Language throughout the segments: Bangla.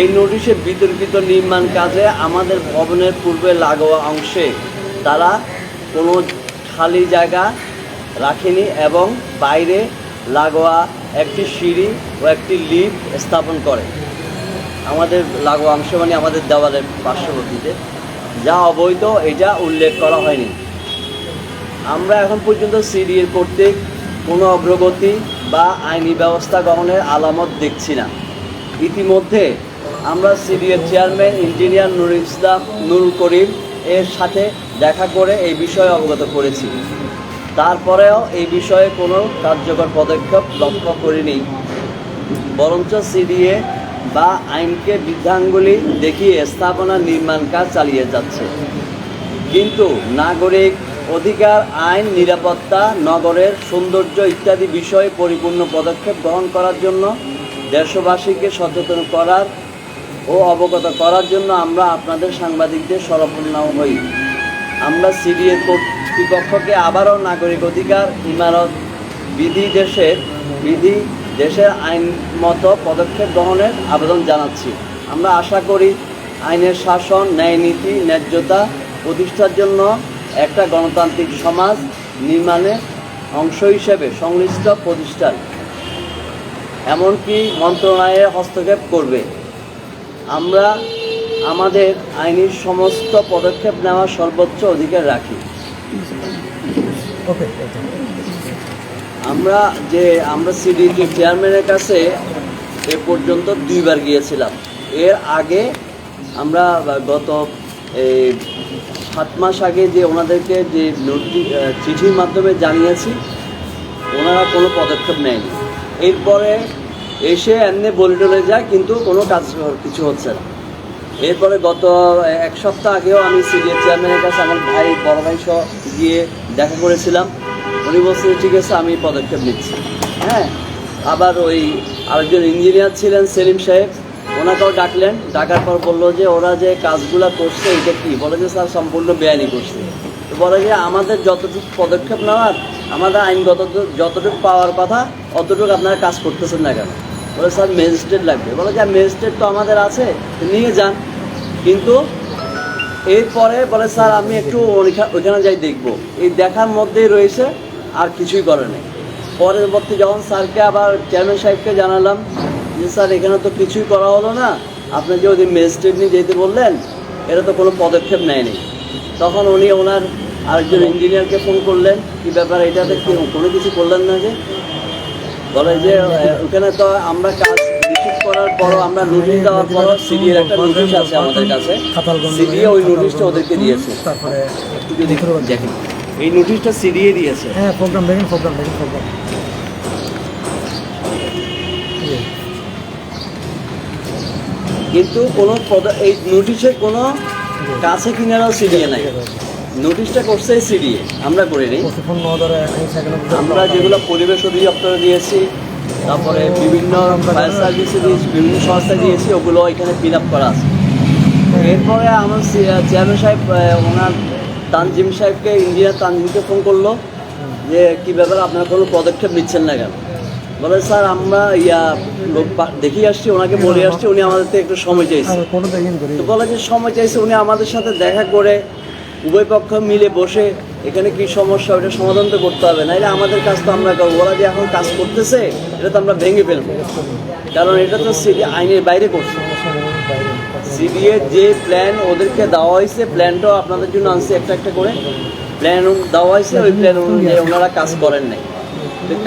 এই নোটিশে বিতর্কিত নির্মাণ কাজে আমাদের ভবনের পূর্বে লাগোয়া অংশে তারা কোনো খালি জায়গা রাখেনি এবং বাইরে লাগোয়া একটি সিঁড়ি ও একটি লিফট স্থাপন করে। আমাদের লাগোয়া অংশ মানে আমাদের দেওয়ালের পার্শ্ববর্তীতে। যা অবৈধ, এটা উল্লেখ করা হয়নি। আমরা এখন পর্যন্ত সিডিএর কর্তৃক কোনো অগ্রগতি বা আইনি ব্যবস্থা গ্রহণের আলামত দেখছি না। ইতিমধ্যে আমরা সিডিএর চেয়ারম্যান, ইঞ্জিনিয়ার নুর ইসলাম, নুরুল করিম এর সাথে দেখা করে এই বিষয়ে অবগত করেছি। তারপরেও এই বিষয়ে কোনো কার্যকর পদক্ষেপ লক্ষ্য করিনি। বরঞ্চ সিডিএ বা আইনকে বৃদ্ধাঙ্গুলি দেখিয়ে স্থাপনা নির্মাণ কাজ চালিয়ে যাচ্ছে। কিন্তু নাগরিক অধিকার, আইন, নিরাপত্তা, নগরের সৌন্দর্য ইত্যাদি বিষয়ে পরিপূর্ণ পদক্ষেপ গ্রহণ করার জন্য দেশবাসীকে সচেতন করার ও অবগত করার জন্য আমরা আপনাদের সাংবাদিকদের সরপূর্ণ হই। আমরা সিডিএ কর্তৃপক্ষকে আবারও নাগরিক অধিকার, ইমারত, বিধি দেশের বিধি দেশের আইন মতো পদক্ষেপ গ্রহণের আবেদন জানাচ্ছি। আমরা আশা করি আইনের শাসন, ন্যায় নীতি, ন্যায্যতা প্রতিষ্ঠার জন্য একটা গণতান্ত্রিক সমাজ নির্মাণের অংশ হিসেবে সংশ্লিষ্ট প্রতিষ্ঠান, এমনকি মন্ত্রণালয়ে হস্তক্ষেপ করবে। আমরা আমাদের আইনি সমস্ত পদক্ষেপ নেওয়ার সর্বোচ্চ অধিকার রাখি। আমরা যে আমরা সিডি যে চেয়ারম্যানের কাছে এ পর্যন্ত দুইবার গিয়েছিলাম। এর আগে আমরা গত এই সাত মাস আগে যে ওনাদেরকে যে নোটি চিঠির মাধ্যমে জানিয়েছি ওনারা কোনো পদক্ষেপ নেয়নি। এরপরে এসে এমনি বলে টলে যায়, কিন্তু কোনো কাজ কিছু হচ্ছে না। এরপরে গত এক সপ্তাহ আগেও আমি সিডিএ চেয়ারম্যানের কাছে আমার ভাই, বড় ভাই সহ গিয়ে দেখা করেছিলাম। উনি বলছেন ঠিক আছে, আমি পদক্ষেপ নিচ্ছি। হ্যাঁ আবার ওই আরেকজন ইঞ্জিনিয়ার ছিলেন সেলিম সাহেব, ওনাকেও ডাকলেন। ডাকার পর বলল যে, ওরা যে কাজগুলো করছে, এটা কি? বলে যে, স্যার, সম্পূর্ণ বেআইনি করছে। তো বলে যে, আমাদের যতটুকু পদক্ষেপ নেওয়ার, আমাদের আইনগত যতটুকু পাওয়ার কথা, অতটুকু আপনারা কাজ করতেছেন না কেন? বলে স্যার ম্যাজিস্ট্রেট লাগবে। বলে যে ম্যাজিস্ট্রেট তো আমাদের আছে? নিয়ে যান। কিন্তু এরপরে বলে স্যার আমি একটু ওইখা- ওইখানে যাই দেখব। এই দেখার মধ্যেই রয়েছে আর কিছুই করে নেই। পরবর্তী যখন স্যারকে আবার চেয়ারম্যান সাহেবকে জানালাম যে স্যার এখানে তো কিছুই করা হলো না। আপনি যে ওই ম্যাজিস্ট্রেট নিয়ে যেতে বললেন এটা তো কোনো পদক্ষেপ নেয়নি। তখন উনি ওনার আরেকজন ইঞ্জিনিয়ারকে ফোন করলেন কি ব্যাপার এটাতে কোনো কিছু করলেন না যে? বলে যে ওখানে তো আমরা কাজ রিসিভ করার পরও আমরা নোটিশ দেওয়ার পর সিডিএর একটা নোটিশ আছে আমাদের কাছে। সিডিএ ওই নোটিশটা ওদেরকে দিয়েছে। তারপরে দেখেন। এই নোটিশটা সিডিএ দিয়েছে। হ্যাঁ প্রোগ্রাম দেখেন প্রোগ্রাম দেখেন প্রোগ্রাম কিন্তু কোনো এই নোটিশের কোনো কাছে কিনারও সিডিএ নাই। নোটিশটা করছে সিডিএ আমরা করিনি আমরা যেগুলো পরিবেশ অধিদপ্তরে দিয়েছি তারপরে বিভিন্ন ফায়ার সার্ভিসে দিয়েছি বিভিন্ন সংস্থা দিয়েছি ওগুলো এখানে ফিল আপ করা আছে। এরপরে আমার চেয়ারম্যান সাহেব ওনার তানজিম সাহেবকে ইঞ্জিনিয়ার তানজিমকে ফোন করল যে কি ব্যাপার আপনারা কোনো পদক্ষেপ নিচ্ছেন না কেন? বলে স্যার আমরা ইয়া লোক দেখিয়ে আসছি ওনাকে বলে আসছি উনি আমাদের থেকে একটু সময় চাইছে। তো বলে যে সময় চাইছে উনি আমাদের সাথে দেখা করে উভয় পক্ষ মিলে বসে এখানে কি সমস্যা ওটা সমাধান তো করতে হবে। নাইলে আমাদের কাজ তো আমরা ওরা যে এখন কাজ করতেছে, এটা তো আমরা ভেঙে ফেলব। কারণ এটা তো আইনের বাইরে করছে। সিডিএ যে প্ল্যান ওদেরকে দেওয়া হয়েছে প্ল্যানটাও আপনাদের জন্য আনছে একটা একটা করে। প্ল্যান দেওয়া হয়েছে, ওই প্ল্যান অনুযায়ী ওনারা কাজ করেন নাই।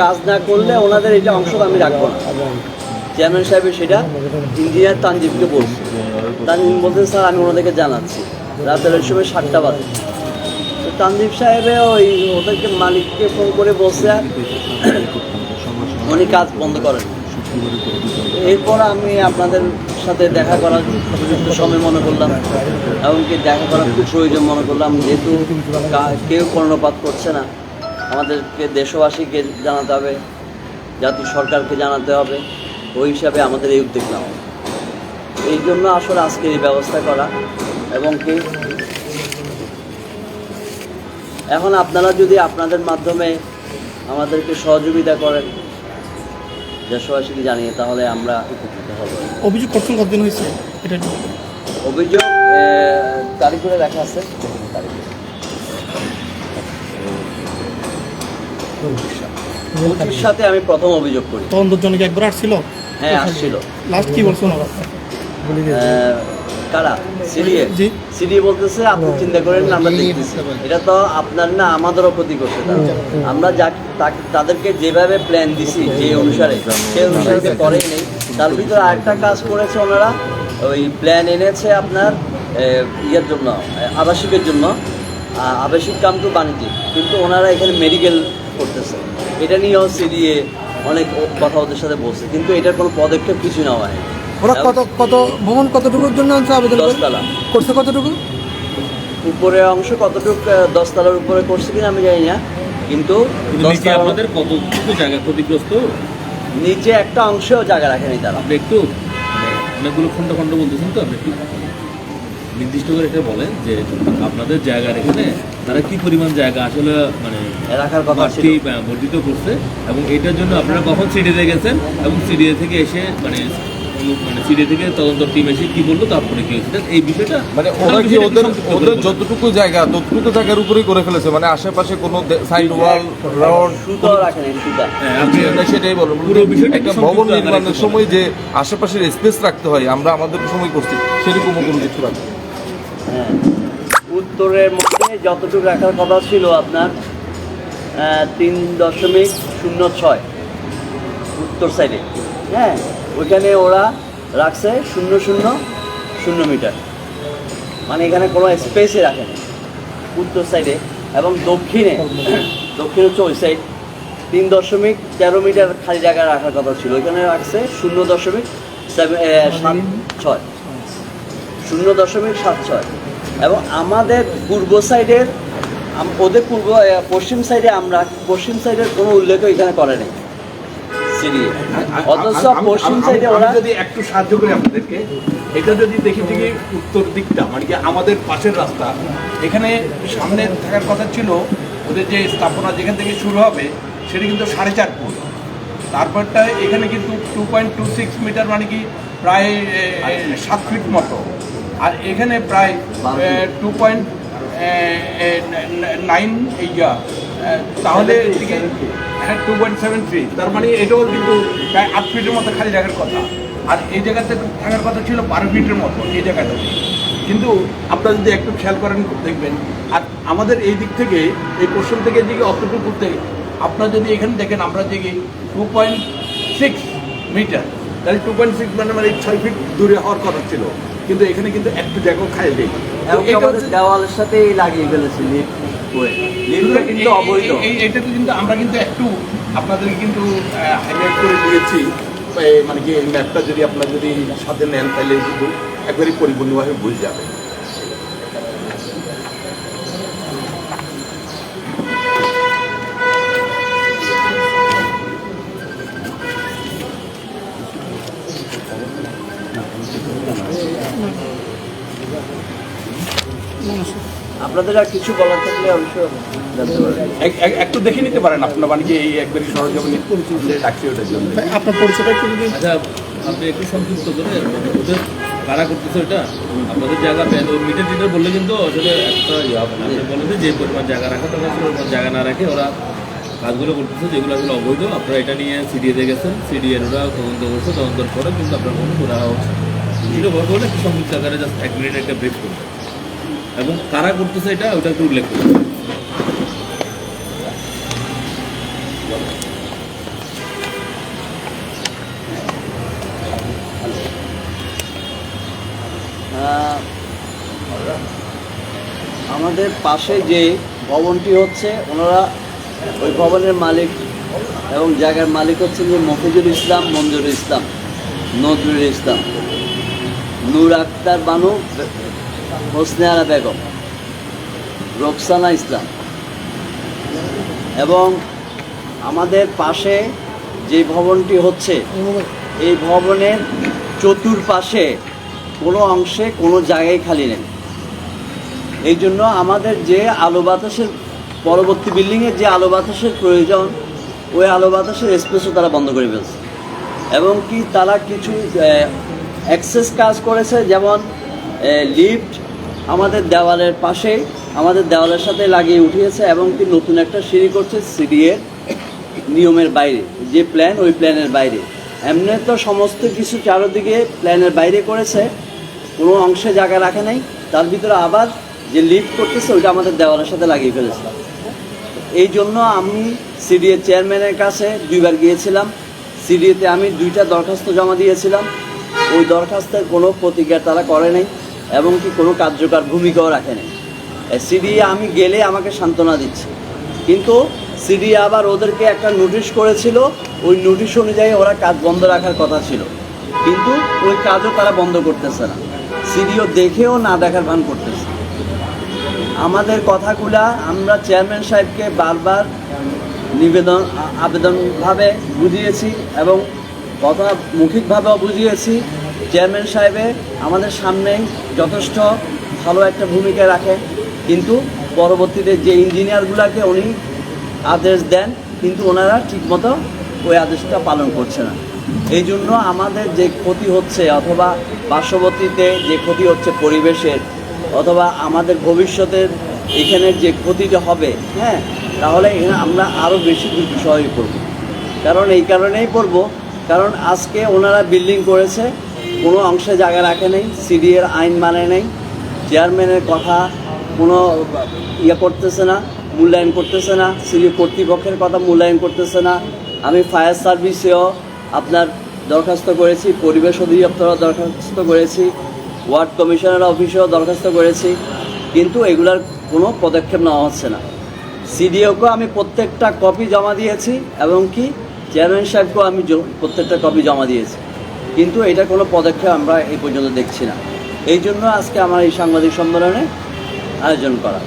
কাজ না করলে ওনাদের এটা অংশ আমি রাখব না। চেয়ারম্যান সাহেবের সেটা ইঞ্জিনিয়ার তানজিবকে বলছে তানজিম বলতে স্যার, আমি ওনাদেরকে জানাচ্ছি। রাতের ওই সময় সাতটা বাজে। তো তানজিব সাহেবে ওই ওদেরকে মালিককে ফোন করে বলছে, উনি কাজ বন্ধ করেন। এরপর আমি আপনাদের সাথে দেখা করার উপযুক্ত সময় মনে করলাম এমনকি দেখা করার খুব প্রয়োজন মনে করলাম। যেহেতু কেউ কর্ণপাত করছে না। আমাদেরকে দেশবাসীকে জানাতে হবে জাতীয় সরকারকে জানাতে হবে। ওই হিসাবে আমাদের এই উদ্যোগ নেওয়া এই জন্য আসলে আজকে এই ব্যবস্থা করা এবং কি এখন আপনারা যদি আপনাদের মাধ্যমে আমাদেরকে সহযোগিতা করেন দেশবাসীকে জানিয়ে তাহলে আমরা উপকৃত হব। অভিযোগ করছেন কতদিন হয়েছে? এটা অভিযোগ তারিখ করে লেখা আছে। তারিখে। পঁচিশ সাথে আমি প্রথম অভিযোগ করি। তদন্তের জন্য কি একবার আসছিল? হ্যাঁ আসছিল। লাস্ট কি বলছেন ওরা বলে কারা? সিডিএ সিডিএ বলতেছে আপনি চিন্তা করেন না আমরা দেখতেছি। এটা তো আপনার না আমাদেরও ক্ষতি করছে তারা। আমরা যা তাদেরকে যেভাবে প্ল্যান দিছি যে অনুসারে সেই অনুসারে করেই নেই। তার ভিতরে আরেকটা কাজ করেছে ওনারা। ওই প্ল্যান এনেছে আপনার ইয়ের জন্য আবাসিকের জন্য। আবাসিক কাম তো বাণিজ্যিক কিন্তু ওনারা এখানে মেডিকেল করতেছে। এটা নিয়েও সিডিএ অনেক ও- কথা ওদের সাথে বলছে কিন্তু এটার কোনো পদক্ষেপ কিছু নেওয়া হয়নি। ওরা কত কত ভবন কতটুকুর জন্য আনছে আবেদন দশতলা। করছে কতটুকু? উপরের অংশ কতটুকু দশতলার উপরে করছে কিনা আমি জানি না কিন্তু আপনাদের কতটুকু জায়গা? ক্ষতিগ্রস্ত? নিচে একটা অংশেও জায়গা রাখেনি তারা। আপনি একটু মানে অনেকগুলো খণ্ড খণ্ড বলতেছেন তো আপনি নির্দিষ্ট করে এটা বলেন যে আপনাদের জায়গার এখানে তারা কি পরিমাণ জায়গা আসলে মানে রাখার কথা বর্ধিত করছে এবং এটার জন্য আপনারা কখন সিডিতে গেছেন এবং সিডিএ থেকে এসে মানে মানে সিডিএ থেকে তদন্ত টিম এসে কি বলল তারপরে কি হয়েছে? এই বিষয়টা মানে ওরা কি ওদের ওদের যতটুকু জায়গা ততটুকু জায়গার উপরেই করে ফেলেছে। মানে আশেপাশে কোনো সাইড ওয়াল রড হ্যাঁ, সেটাই বলো পুরো বিষয়টা একটা ভবন নির্মাণের সময় যে আশেপাশের স্পেস রাখতে হয় আমরা আমাদের সময় করছি সেরকমও কোনো কিছু রাখি হ্যাঁ উত্তরের মধ্যে যতটুকু রাখার কথা ছিল আপনার তিন দশমিক শূন্য ছয় উত্তর সাইডে। হ্যাঁ ওইখানে ওরা রাখছে শূন্য শূন্য শূন্য মিটার। মানে এখানে কোনো স্পেসে রাখেনি উত্তর সাইডে এবং দক্ষিণে, দক্ষিণ হচ্ছে ওই সাইড তিন দশমিক তেরো মিটার খালি জায়গা রাখার কথা ছিল। ওইখানে রাখছে শূন্য দশমিক সাত ছয়। শূন্য দশমিক সাত ছয়। এবং আমাদের পূর্ব সাইডের ওদের পূর্ব পশ্চিম সাইডে আমরা পশ্চিম সাইডের কোনো উল্লেখ এখানে করে নেই। সিরিয়ে। অথচ পশ্চিম সাইডে ওরা যদি একটু সাহায্য করি আপনাদেরকে এটা যদি দেখি দেখি উত্তর দিকটা মানে কি আমাদের পাশের রাস্তা এখানে সামনে থাকার কথা ছিল ওদের যে স্থাপনা যেখান থেকে শুরু হবে সেটা কিন্তু সাড়ে চার ফুট। তারপরটা এখানে কিন্তু two point two six meter মানে কি প্রায় সাত ফিট মতো। আর এখানে প্রায় টু পয়েন্ট নাইন ইয়া তাহলে এদিকে হ্যাঁ টু পয়েন্ট সেভেন থ্রি তার মানে এটাও কিন্তু প্রায় আট ফিটের মতো খালি রাখার কথা। আর এই জায়গাতে থাকার কথা ছিল বারো ফিটের মতো এই জায়গাটাতে কিন্তু আপনারা যদি একটু খেয়াল করেন দেখবেন আর আমাদের এই দিক থেকে এই পশ্চিম থেকে এদিকে অতটুকু থেকে আপনারা যদি এখানে দেখেন আমরা যে টু পয়েন্ট সিক্স মিটার তাহলে টু পয়েন্ট সিক্স মানে মানে ছয় ফিট দূরে হওয়ার কথা ছিল। কিন্তু এখানে কিন্তু একটু দেখো খাই দেয় দেওয়ালের সাথে লাগিয়ে ফেলেছে লিফট করে লিফটটা কিন্তু অবৈধ। এটাতে কিন্তু আমরা কিন্তু একটু আপনাদেরকে কিন্তু হাইলাইট করে দিয়েছি। মানে কি এই ম্যাপটা যদি আপনারা যদি সাথে নেন তাহলে কিন্তু একবারই পরিপূর্ণভাবে বুঝে যাবে। আপনাদের আর কিছু বলার থাকলে অবশ্যই একটু দেখে নিতে পারেন আপনারা মানে কি এই একবারই সরজমিনে ডাকছি ওটার জন্য? আপনার পরিচয়টা একটু যদি আচ্ছা আপনি একটু সংক্ষিপ্ত করে ওদের কারা করতেছে ওটা? আপনাদের জায়গা মিটার টিটার বললে কিন্তু আসলে একটা ইয়ে হবে না। আপনি বলেন যে পরিমাণ জায়গা রাখা ছিল পরিমাণ জায়গা না রাখে ওরা কাজগুলো করতেছে যেগুলো আসলে অবৈধ। আপনারা এটা নিয়ে সিডিএতে গেছেন সিডিএর ওরা তদন্ত করছে তদন্তের পরে কিন্তু আপনার কোনো করা হচ্ছে এটা বলতে হলে একটু সংক্ষিপ্ত আকারে জাস্ট এক মিনিট একটা ব্রেক করতে এবং কারা করতেছে এটা ওটা একটু উল্লেখ করতে আমাদের পাশে যে ভবনটি হচ্ছে, ওনারা ওই ভবনের মালিক এবং জায়গার মালিক হচ্ছেন যে মফিজুল ইসলাম মঞ্জুর ইসলাম, নজরুল ইসলাম। নূর আক্তার বানু হোসনে আরা বেগম, রোকসানা ইসলাম। এবং আমাদের পাশে যে ভবনটি হচ্ছে, এই ভবনের চতুর্পাশে কোনো অংশে কোনো জায়গায় খালি নেই। এই জন্য আমাদের যে আলো বাতাসের, পরবর্তী বিল্ডিংয়ের যে আলো বাতাসের প্রয়োজন, ওই আলো বাতাসের স্পেসও তারা বন্ধ করে ফেলছে। এবং কি তারা কিছু অ্যাক্সেস কাজ করেছে, যেমন লিফট আমাদের দেওয়ালের পাশে, আমাদের দেওয়ালের সাথে লাগিয়ে উঠিয়েছে এবং কি নতুন একটা সিঁড়ি করছে সিঁড়ির নিয়মের বাইরে, যে প্ল্যান ওই প্ল্যানের বাইরে। এমনি তো সমস্ত কিছু চারোদিকে প্ল্যানের বাইরে করেছে, কোনো অংশে জায়গা রাখে নাই, তার ভিতরে আবার যে লিফট করতেছে ওইটা আমাদের দেওয়ালের সাথে লাগিয়ে ফেলেছে। এই জন্য আমি সিডিএ চেয়ারম্যানের কাছে দুইবার গিয়েছিলাম সিডিএতে আমি দুইটা দরখাস্ত জমা দিয়েছিলাম, ওই দরখাস্তের কোনো প্রতিকার তারা করে নাই। এবং কি কোনো কার্যকর ভূমিকাও রাখে নাই। সিডিএ আমি গেলে আমাকে সান্ত্বনা দিচ্ছে। কিন্তু সিডিএ আবার ওদেরকে একটা নোটিশ করেছিল, ওই নোটিশ অনুযায়ী ওরা কাজ বন্ধ রাখার কথা ছিল। কিন্তু ওই কাজও তারা বন্ধ করতেছে না। সিডিও দেখেও না দেখার ভান করতেছে। আমাদের কথাগুলা আমরা চেয়ারম্যান সাহেবকে বারবার নিবেদন আবেদনভাবে বুঝিয়েছি এবং কথা মৌখিকভাবেও বুঝিয়েছি। চেয়ারম্যান সাহেবে আমাদের সামনে যথেষ্ট ভালো একটা ভূমিকা রাখে কিন্তু পরবর্তীতে যে ইঞ্জিনিয়ারগুলোকে উনি আদেশ দেন, কিন্তু ওনারা ঠিকমতো ওই আদেশটা পালন করছে না। এই জন্য আমাদের যে ক্ষতি হচ্ছে অথবা পার্শ্ববর্তীতে যে ক্ষতি হচ্ছে পরিবেশের অথবা আমাদের ভবিষ্যতের এখানের যে ক্ষতিটা হবে হ্যাঁ তাহলে এখানে আমরা আরও বেশি দুর্বিষয়ে পড়ব। কারণ এই কারণেই পড়ব। কারণ আজকে ওনারা বিল্ডিং করেছে কোনো অংশে জায়গা রাখে নেই সিডিএর আইন মানে নেই, চেয়ারম্যানের কথা কোনো ইয়ে করতেছে না, মূল্যায়ন করতেছে না, সিডি কর্তৃপক্ষের কথা মূল্যায়ন করতেছে না। আমি ফায়ার সার্ভিসেও আপনার দরখাস্ত করেছি, পরিবেশ অধিদপ্তরও দরখাস্ত করেছি, ওয়ার্ড কমিশনার অফিসেও দরখাস্ত করেছি, কিন্তু এগুলার কোনো পদক্ষেপ নেওয়া হচ্ছে না। সিডিওকেও আমি প্রত্যেকটা কপি জমা দিয়েছি এবং কি, চেয়ারম্যান সাহেবকেও আমি প্রত্যেকটা কপি জমা দিয়েছি। কিন্তু এটা কোনো পদক্ষেপ আমরা এই পর্যন্ত দেখছি না। এই জন্য আজকে আমার এই সাংবাদিক সম্মেলনে আয়োজন করা।